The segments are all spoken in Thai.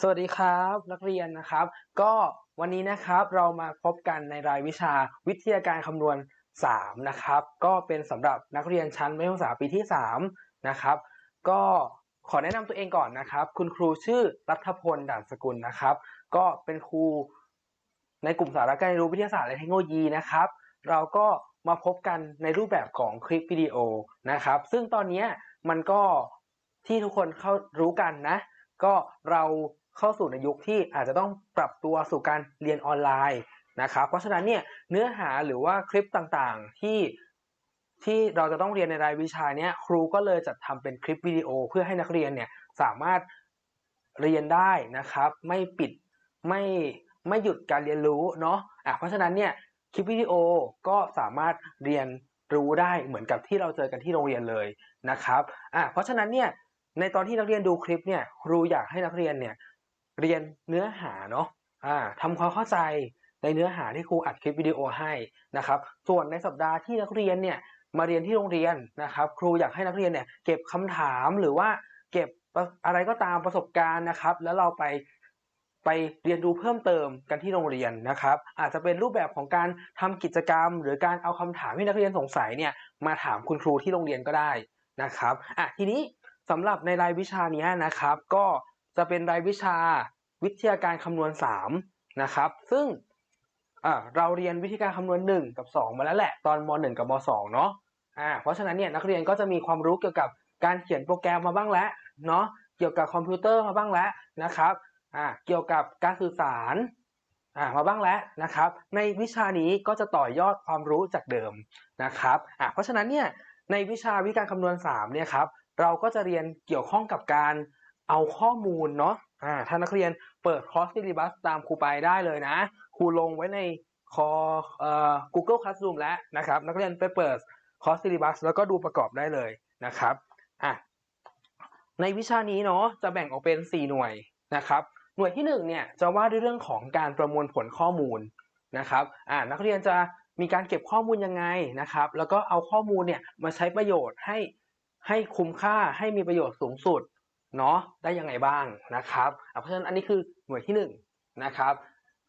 สวัสดีครับนักเรียนนะครับ ก็วันนี้นะครับเรามาพบกันในรายวิชาวิทยาการคำนวณ 3 นะครับ ก็เป็นสำหรับนักเรียนชั้นมัธยมศึกษาปีที่ 3 นะครับ ก็ขอแนะนำตัวเองก่อนนะครับ คุณครูชื่อรัฐพลด่านสกุลนะครับ ก็เป็นครูในกลุ่มสาระการเรียนรู้วิทยาศาสตร์และเทคโนโลยีนะครับ เราก็มาพบกันในรูปแบบของคลิปวิดีโอนะครับ ซึ่งตอนนี้มันก็ที่ทุกคนเข้ารู้กันนะ ก็เรา เข้าสู่ในยุคที่อาจจะต้องปรับตัวสู่การเรียนออนไลน์นะครับ เพราะฉะนั้นเนี่ยเนื้อหาหรือว่าคลิปต่างๆที่ที่เราจะต้องเรียนในรายวิชาเนี้ยครูก็เลยจัดทำเป็นคลิปวิดีโอ เพื่อให้นักเรียนเนี่ยสามารถเรียนได้นะครับ ไม่ปิดไม่ไม่หยุดการเรียนรู้เนาะอะเพราะฉะนั้นเนี่ยคลิปวิดีโอก็สามารถเรียนรู้ได้เหมือนกับที่เราเจอกันที่โรงเรียนเลยนะครับอะเพราะฉะนั้นเนี่ยในตอนที่นักเรียนดูคลิปเนี่ยครูอยากให้นักเรียนเนี่ย เรียนเนื้อหาเนาะอ่าทำความเข้าใจในเนื้อหาที่ครูอัดคลิปวิดีโอให้นะครับ ส่วนในสัปดาห์ที่นักเรียนเนี่ยมาเรียนที่โรงเรียนนะครับ ครูอยากให้นักเรียนเนี่ยเก็บคำถามหรือว่าเก็บอะไรก็ตามประสบการณ์นะครับ แล้วเราไปไปเรียนรู้เพิ่มเติมกันที่โรงเรียนนะครับ อาจจะเป็นรูปแบบของการทำกิจกรรม หรือการเอาคำถามที่นักเรียนสงสัยเนี่ยมาถามคุณครูที่โรงเรียนก็ได้นะครับอะทีนี้สำหรับในรายวิชานี้นะครับ ก็ จะเป็นรายวิชาวิทยาการคำนวณ3นะครับ ซึ่งเราเรียนวิธีการคำนวณ 1 กับ 2 มาแล้วแหละตอนม .1 กับม .2 เนาะอ่าเพราะฉะนั้นเนี่ยนักเรียนก็จะมีความรู้เกี่ยวกับการเขียนโปรแกรมมาบ้างแล้วเนาะเกี่ยวกับคอมพิวเตอร์มาบ้างแล้วนะครับอ่าเกี่ยวกับการสื่อสารอ่ามาบ้างแล้วนะครับ ในวิชานี้ก็จะต่อยอดความรู้จากเดิมนะครับอ่าเพราะฉะนั้นเนี่ยในวิชาวิการคำนวณ3เนี่ยครับเราก็จะเรียนเกี่ยวข้องกับการ เอาข้อมูลเนาะอ่าถ้านักเรียนเปิดคอร์สซิลิบัสตามครูไปได้เลยนะ ครูลงไว้ในคอเอ่อ Google Classroom แล้วนะครับ นักเรียนไปเปิดคอร์สซิลิบัสแล้วก็ดูประกอบได้เลยนะครับอะในวิชานี้เนาะจะแบ่งออกเป็น 4 หน่วยนะครับ หน่วยที่1เนี่ยจะว่าด้วยเรื่องของการประมวลผลข้อมูลนะครับอ่านักเรียนจะมีการเก็บข้อมูลยังไงนะครับ แล้วก็เอาข้อมูลเนี่ยมาใช้ประโยชน์ให้ให้คุ้มค่าให้มีประโยชน์สูงสุด เนาะได้ยังไงบ้างนะครับเพราะฉะนั้นอันนี้คือหน่วยที่1นะครับ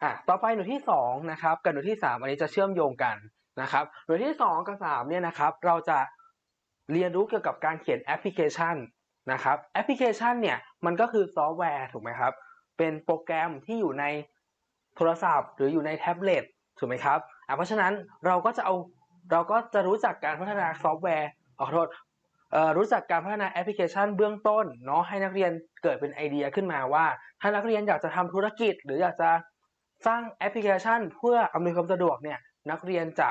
อะต่อไปหน่วยที่2นะครับกับหน่วยที่ 3 อันนี้จะเชื่อมโยงกันนะครับ หน่วยที่ 2 กับ3เนี่ยนะครับเราจะเรียนรู้เกี่ยวกับการเขียนแอปพลิเคชันนะครับแอปพลิเคชันเนี่ยมันก็คือซอฟต์แวร์ถูกไหมครับเป็นโปรแกรมที่อยู่ในโทรศัพท์ หรืออยู่ในแท็บเล็ตถูกไหมครับอะเพราะฉะนั้นเราก็จะเอาเราก็จะรู้จักการพัฒนาซอฟต์แวร์ขอโทษ รู้จักการพัฒนาแอปพลิเคชันเบื้องต้นเนาะให้นักเรียนเกิดเป็นไอเดียขึ้นมาว่า ถ้านักเรียนอยากจะทำธุรกิจ หรืออยากจะสร้างแอปพลิเคชัน เพื่ออำนวยความสะดวกเนี่ยนักเรียนจะ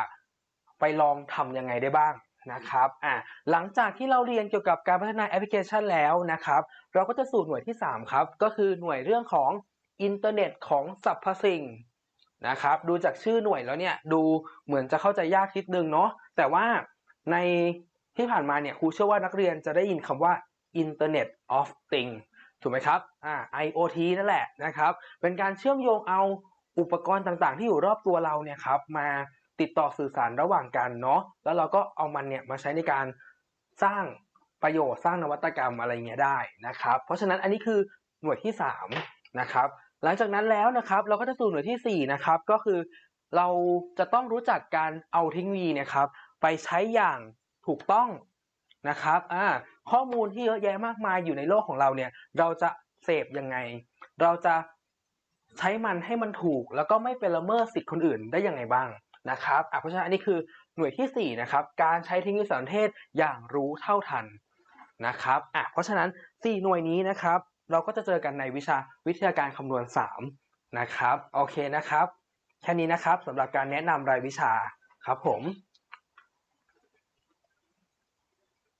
ไปลองทํำยังไงได้บ้างนะครับอ่าหลังจากที่เราเรียนเกี่ยวกับการพัฒนาแอปพลิเคชันแล้วนะครับ เราก็จะสู่หน่วยที่ 3 ครับ ก็คือหน่วยเรื่องของอินเทอร์เน็ตของสรรพสิ่งนะครับดูจากชื่อหน่วยแล้วเนี่ยดูเหมือนจะเข้าใจยากนิดนึงเนาะแต่ว่าใน ที่ผ่านมาเนี่ยครูเชื่อว่านักเรียนจะได้ยินคำว่า Internet of Things ถูกไหมครับอ่า IoT นั่นแหละนะครับ เป็นการเชื่อมโยงเอาอุปกรณ์ต่างๆ ที่อยู่รอบตัวเราเนี่ยครับมาติดต่อสื่อสารระหว่างกันเนาะแล้วเราก็เอามันเนี่ยมาใช้ในการสร้างประโยชน์สร้างนวัตกรรมอะไรเงี้ยได้นะครับ เพราะฉะนั้นอันนี้คือหน่วยที่3นะครับหลังจากนั้นแล้วนะครับเราก็จะสู่หน่วยที่4นะครับก็คือเราจะต้องรู้จักการเอาเทคโนโลยีเนี่ยครับไปใช้อย่าง ถูกต้องนะครับอ่าข้อมูลที่เยอะแยะมากมายอยู่ในโลกของเราเนี่ย เราจะเสพยังไง เราจะใช้มันให้มันถูก แล้วก็ไม่เป็นละเมิดสิทธิ์คนอื่นได้ยังไงบ้างนะครับอะเพราะฉะนั้นอันนี้คือหน่วยที่ 4 นะครับ การใช้เทคโนโลยีสารเทศอย่างรู้เท่าทันนะครับอะเพราะฉะนั้น 4 หน่วยนี้นะครับ เราก็จะเจอกันในวิชาวิทยาการคำนวณ 3 นะครับ โอเคนะครับ แค่นี้นะครับสำหรับการแนะนำรายวิชาครับผม